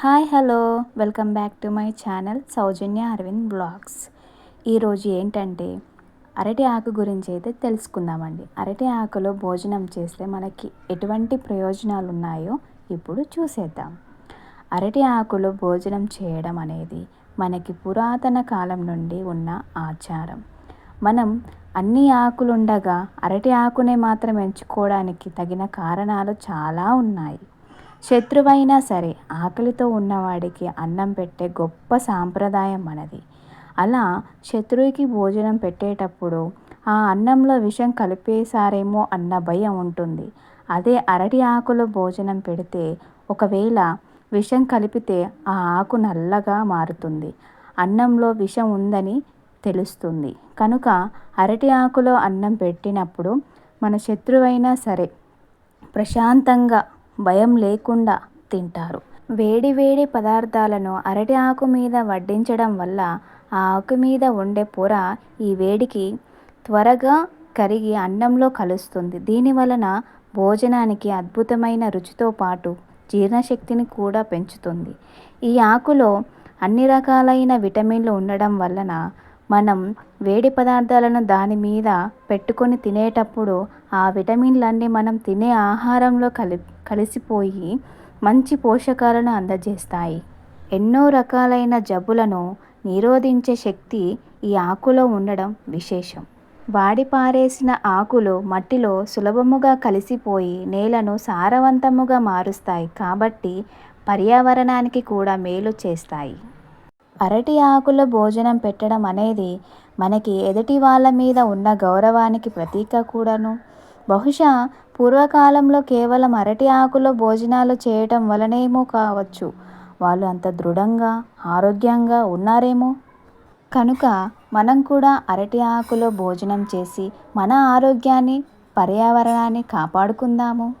Hi hello. Welcome back to my channel Soujanya Aravind blogs. ఈరోజు ఏంటంటే అరటి ఆకు గురించి అయితే తెలుసుకుందామండి. అరటి ఆకులో భోజనం చేస్తే మనకి ఎటువంటి ప్రయోజనాలు ఉన్నాయో ఇప్పుడు చూసేద్దాం. అరటి ఆకులో భోజనం చేయడం అనేది మనకి పురాతన కాలం నుండి ఉన్న ఆచారం. మనం అన్ని ఆకులుండగా అరటి ఆకునే మాత్రం ఎంచుకోవడానికి తగిన కారణాలు చాలా ఉన్నాయి. శత్రువైనా సరే ఆకలితో ఉన్నవాడికి అన్నం పెట్టే గొప్ప సాంప్రదాయం మనది. అలా శత్రువుకి భోజనం పెట్టేటప్పుడు ఆ అన్నంలో విషం కలిపేశారేమో అన్న భయం ఉంటుంది. అదే అరటి ఆకులో భోజనం పెడితే ఒకవేళ విషం కలిపితే ఆ ఆకు నల్లగా మారుతుంది. అన్నంలో విషం ఉందని తెలుస్తుంది. కనుక అరటి ఆకులో అన్నం పెట్టినప్పుడు మన శత్రువైనా సరే ప్రశాంతంగా భయం లేకుండా తింటారు. వేడి వేడి పదార్థాలను అరటి ఆకు మీద వడ్డించడం వల్ల ఆ ఆకు మీద ఉండే పొర ఈ వేడికి త్వరగా కరిగి అన్నంలో కలుస్తుంది. దీని వలన భోజనానికి అద్భుతమైన రుచితో పాటు జీర్ణశక్తిని కూడా పెంచుతుంది. ఈ ఆకులో అన్ని రకాలైన విటమిన్లు ఉండడం వలన మనం వేడి పదార్థాలను దాని మీద పెట్టుకొని తినేటప్పుడు ఆ విటమిన్లన్నీ మనం తినే ఆహారంలో కలి కలిసిపోయి మంచి పోషకాలను అందజేస్తాయి. ఎన్నో రకాలైన జబ్బులను నిరోధించే శక్తి ఈ ఆకులో ఉండడం విశేషం. వాడిపారేసిన ఆకులు మట్టిలో సులభముగా కలిసిపోయి నేలను సారవంతముగా మారుస్తాయి కాబట్టి పర్యావరణానికి కూడా మేలు చేస్తాయి. అరటి ఆకుల భోజనం పెట్టడం అనేది మనకి ఎదుటి వాళ్ళ మీద ఉన్న గౌరవానికి ప్రతీక కూడాను. బహుశా పూర్వకాలంలో కేవలం అరటి ఆకులో భోజనాలు చేయటం వలనేమో కావచ్చు. వాళ్ళు అంత దృఢంగా ఆరోగ్యంగా ఉన్నారేమో? కనుక మనం కూడా అరటి ఆకులో భోజనం చేసి మన ఆరోగ్యాన్ని పర్యావరణాన్ని కాపాడుకుందాము.